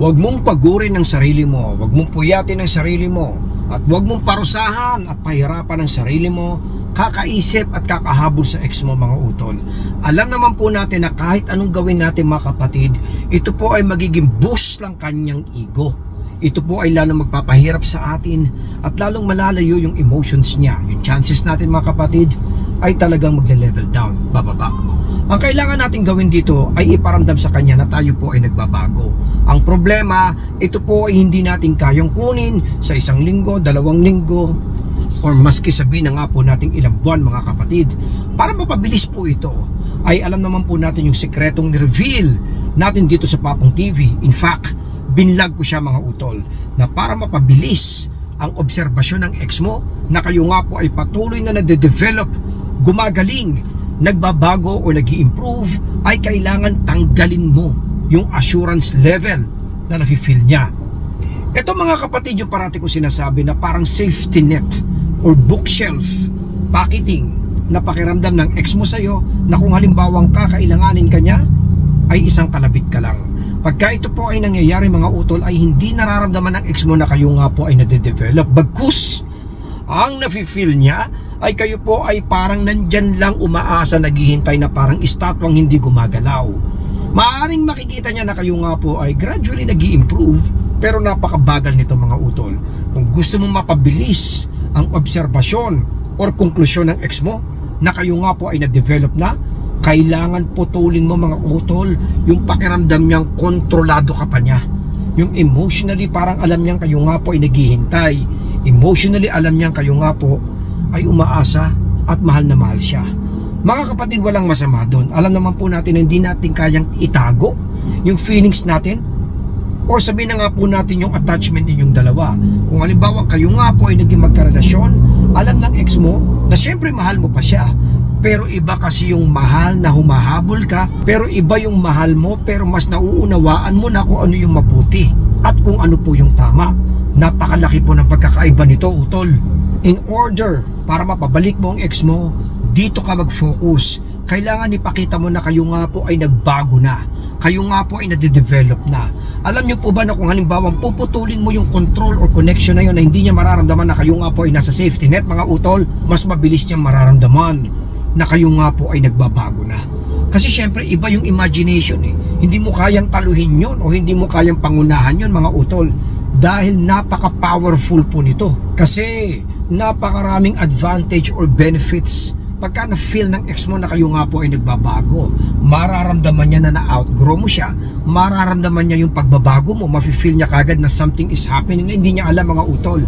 Huwag mong pagurin ang sarili mo, huwag mong puyatin ang sarili mo, at huwag mong parusahan at pahirapan ang sarili mo, kakaisip at kakahabol sa ex mo mga utol. Alam naman po natin na kahit anong gawin natin mga kapatid, ito po ay magiging boost lang kanyang ego. Ito po ay lalong magpapahirap sa atin at lalong malalayo yung emotions niya. Yung chances natin mga kapatid ay talagang magle-level down, bababa. Ang kailangan natin gawin dito ay iparamdam sa kanya na tayo po ay nagbabago. Ang problema, ito po ay hindi natin kayang kunin sa isang linggo, dalawang linggo, or maski sabihin na nga po nating ilang buwan mga kapatid. Para mapabilis po ito, ay alam naman po natin yung sekretong reveal natin dito sa Papong TV. In fact, binlag ko siya mga utol na para mapabilis ang obserbasyon ng ex mo na kayo nga po ay patuloy na nade-develop, gumagaling, nagbabago o nag improve ay kailangan tanggalin mo yung assurance level na nafe-feel niya. Ito mga kapatid yung parati ko sinasabi na parang safety net or bookshelf packaging na pakiramdam ng ex mo sa'yo na kung halimbawang kakailanganin ka niya ay isang kalabit ka lang. Pagka ito po ay nangyayari mga utol ay hindi nararamdaman ng ex mo na kayo nga po ay nade-develop. Bagkus, ang nafe-feel niya ay kayo po ay parang nandyan lang umaasa naghihintay na parang estatwang hindi gumagalaw. Maaring makikita niya na kayo nga po ay gradually nag improve pero napakabagal nito mga utol. Kung gusto mong mapabilis ang obserbasyon or konklusyon ng ex mo na kayo nga po ay na-develop na, kailangan putulin mo mga utol yung pakiramdam niyang kontrolado ka pa niya. Yung emotionally parang alam niyang kayo nga po ay naghihintay. Emotionally alam niyang kayo nga po ay umaasa at mahal na mahal siya. Mga kapatid, walang masama doon. Alam naman po natin na hindi natin kayang itago yung feelings natin or sabihin na nga po natin yung attachment ninyong dalawa. Kung halimbawa kayo nga po ay naging magkarelasyon, alam ng ex mo na syempre mahal mo pa siya. Pero iba kasi yung mahal na humahabol ka, pero iba yung mahal mo pero mas nauunawaan mo na kung ano yung mabuti at kung ano po yung tama. Napakalaki po ng pagkakaiba nito, utol. In order para mapabalik mo ang ex mo, dito ka mag-focus. Kailangan ipakita mo na kayo nga po ay nagbago na. Kayo nga po ay nade-develop na. Alam niyo po ba na kung halimbawa puputulin mo yung control or connection na yun na hindi niya mararamdaman na kayo nga po ay nasa safety net mga utol, mas mabilis niya mararamdaman na kayo nga po ay nagbabago na. Kasi syempre iba yung imagination eh. Hindi mo kayang taluhin yon o hindi mo kayang pangunahan yon mga utol dahil napaka-powerful po nito. Kasi napakaraming advantage or benefits pagka na-feel ng ex mo na kayo nga po ay nagbabago, mararamdaman niya na na-outgrow mo siya, mararamdaman niya yung pagbabago mo, mafe-feel niya kagad na something is happening na hindi niya alam mga utol.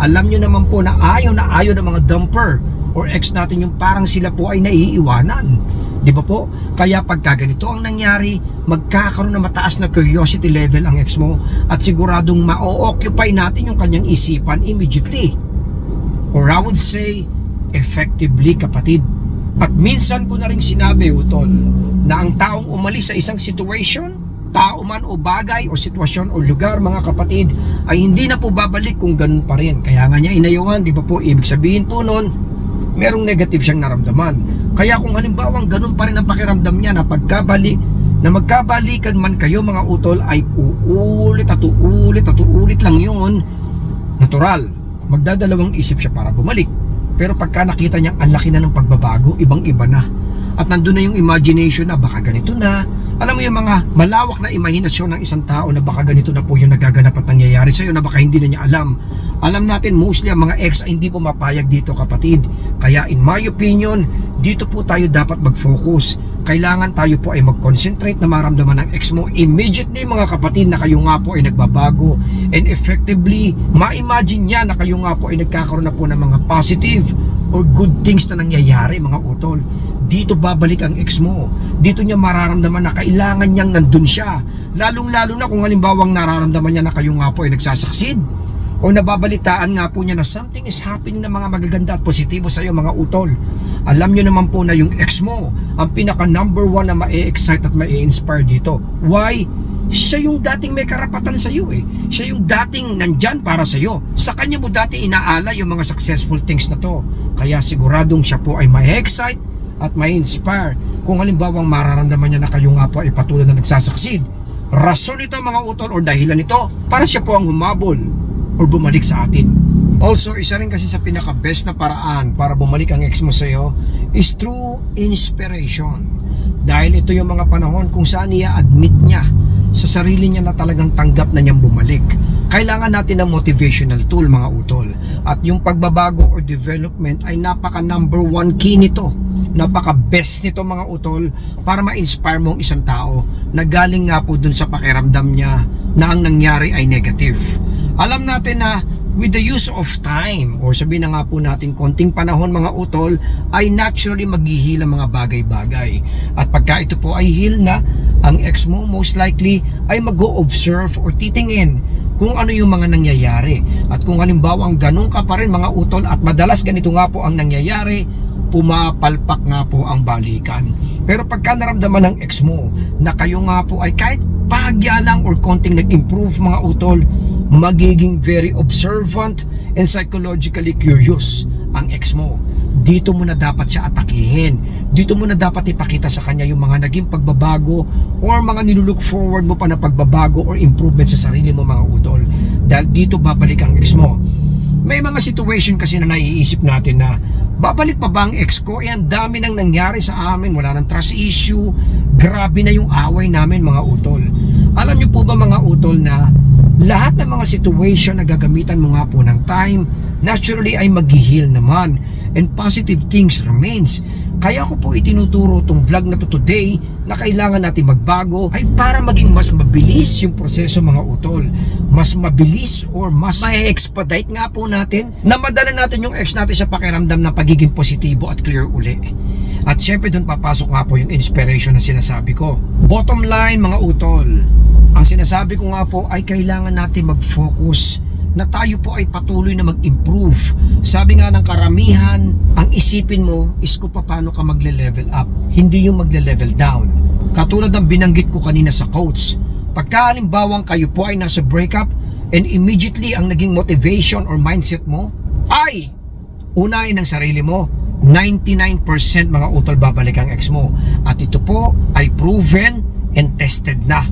Alam niyo naman po na ayaw na ayaw ng mga dumper or ex natin yung parang sila po ay naiiwanan. Di ba po? Kaya pagka ganito ang nangyari, magkakaroon na mataas na curiosity level ang ex mo at siguradong ma-occupy natin yung kanyang isipan immediately. Or I would say, effectively kapatid. At minsan ko na rin sinabi, Utol, na ang taong umalis sa isang situation, tao man o bagay o sitwasyon o lugar mga kapatid ay hindi na po babalik kung ganun pa rin. Kaya nga niya inayawan, di ba po, ibig sabihin po nun, merong negative siyang naramdaman. Kaya kung halimbawang ganun pa rin ang pakiramdam niya na pagkabalik, na magkabalikan man kayo mga utol ay uulit at uulit at uulit lang yun, natural, magdadalawang isip siya para bumalik. Pero pagka nakita niya ang laki na ng pagbabago, ibang-iba na. At nandun na yung imagination na baka ganito na. Alam mo yung mga malawak na imahinasyon ng isang tao na baka ganito na po yung nagaganap at nangyayari sa'yo na baka hindi na niya alam. Alam natin mostly ang mga ex ay hindi po mapayag dito kapatid. Kaya in my opinion, dito po tayo dapat mag-focus. Kailangan tayo po ay mag-concentrate na maramdaman ng ex mo immediately mga kapatid na kayo nga po ay nagbabago and effectively ma-imagine niya na kayo nga po ay nagkakaroon na po ng mga positive or good things na nangyayari mga utol dito babalik ang ex mo. Dito niya mararamdaman na kailangan niyang nandun siya. Lalong-lalo na kung halimbawang nararamdaman niya na kayo nga po ay nagsasucceed. O nababalitaan nga po niya na something is happening na mga magaganda at positibo sa iyo mga utol. Alam niyo naman po na yung ex mo ang pinaka number one na ma-excite at ma-inspire dito. Why? Siya yung dating may karapatan sa iyo eh. Siya yung dating nandyan para sa iyo. Sa kanya mo dati inaala yung mga successful things na to. Kaya siguradong siya po ay ma-excite at may inspire kung halimbawang mararamdaman niya na kayo nga po ay patuloy na nagsasucceed Rason ito mga utol or dahilan ito para siya po ang humabol or bumalik sa atin. Also, isa rin kasi sa pinaka-best na paraan para bumalik ang ex mo sa'yo is through inspiration. Dahil ito yung mga panahon kung saan niya admit niya sa sarili niya na talagang tanggap na niyang bumalik. Kailangan natin ng motivational tool mga utol. At yung pagbabago or development ay napaka number one key nito. Napaka best nito mga utol para ma-inspire mo ang isang tao na galing nga po dun sa pakiramdam niya na ang nangyari ay negative. Alam natin na with the use of time or sabihin na nga po natin konting panahon mga utol ay naturally maghihil mga bagay-bagay at pagka ito po ay heal na ang ex mo most likely ay mag-o-observe or titingin kung ano yung mga nangyayari at kung halimbawa ang ganun ka pa rin mga utol at madalas ganito nga po ang nangyayari pumapalpak nga po ang balikan pero pagka naramdaman ng ex mo na kayo nga po ay kahit bahagya lang or konting nag-improve mga utol magiging very observant and psychologically curious ang ex mo. Dito mo na dapat siya atakihin. Dito mo na dapat ipakita sa kanya yung mga naging pagbabago or mga nilulook forward mo pa na pagbabago or improvement sa sarili mo mga utol. Dahil dito babalik ang ex mo. May mga situation kasi na naiisip natin na babalik pa ba ang ex ko? Eh, ang dami nang nangyari sa amin. Wala nang trust issue. Grabe na yung away namin mga utol. Alam niyo po ba mga utol na lahat ng mga situation na gagamitan mo nga po ng time, naturally ay maghihil naman and positive things remains. Kaya ko po itinuturo tong vlog na to today na kailangan natin magbago ay para maging mas mabilis yung proseso mga utol. Mas mabilis or mas ma-expedite nga po natin na madala natin yung ex natin sa pakiramdam na pagiging positibo at clear uli. At syempre doon papasok nga po yung inspiration na sinasabi ko. Bottom line mga utol, ang sinasabi ko nga po ay kailangan natin mag-focus na tayo po ay patuloy na mag-improve. Sabi nga ng karamihan, ang isipin mo is kung paano ka magle-level up, hindi yung magle-level down. Katulad ng binanggit ko kanina sa coach, pagka halimbawang kayo po ay nasa breakup and immediately ang naging motivation or mindset mo ay unahin ang sarili mo 99% mga utol babalik ang ex mo at ito po ay proven and tested na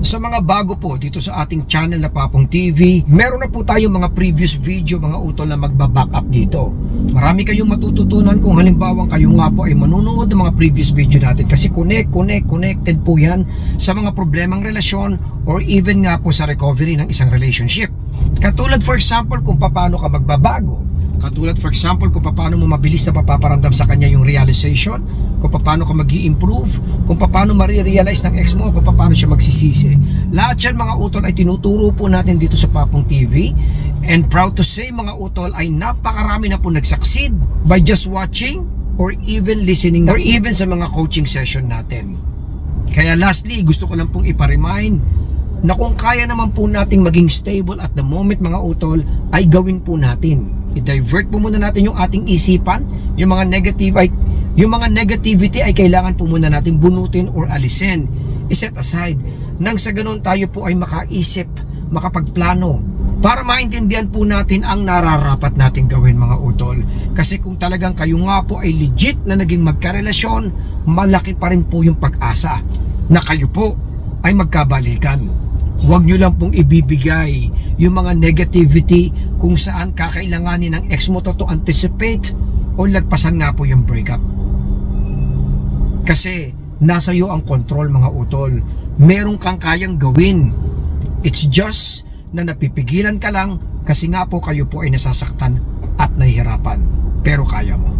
sa mga bago po dito sa ating channel na Papong TV, meron na po tayong mga previous video mga utol na magbaback up dito. Marami kayong matututunan kung halimbawa kayo nga po ay manunood ng mga previous video natin kasi connect, connect, connected po yan sa mga problemang relasyon or even nga po sa recovery ng isang relationship. Katulad for example kung paano ka magbabago, Katulad for example kung paano mo mabilis na papaparamdam sa kanya yung realization, kung paano ka mag improve kung paano marirealize ng ex mo, kung paano siya magsisisi. Lahat yan mga utol ay tinuturo po natin dito sa Papong TV. And proud to say mga utol ay napakarami na po nagsucceed by just watching or even listening or even sa mga coaching session natin. Kaya lastly, gusto ko lang pong iparemind na kung kaya naman po nating maging stable at the moment mga utol ay gawin po natin i-divert po muna natin yung ating isipan, yung mga negative ay yung mga negativity ay kailangan po muna natin bunutin or alisin. I-set aside. Nang sa ganun tayo po ay makaisip, makapagplano para maintindihan po natin ang nararapat nating gawin mga utol. Kasi kung talagang kayo nga po ay legit na naging magkarelasyon, malaki pa rin po yung pag-asa na kayo po ay magkabalikan. Huwag nyo lang pong ibibigay yung mga negativity kung saan kakailanganin ng ex mo to to anticipate o lagpasan nga po yung breakup. Kasi nasa iyo ang control mga utol. Meron kang kayang gawin. It's just na napipigilan ka lang kasi nga po kayo po ay nasasaktan at nahihirapan. Pero kaya mo.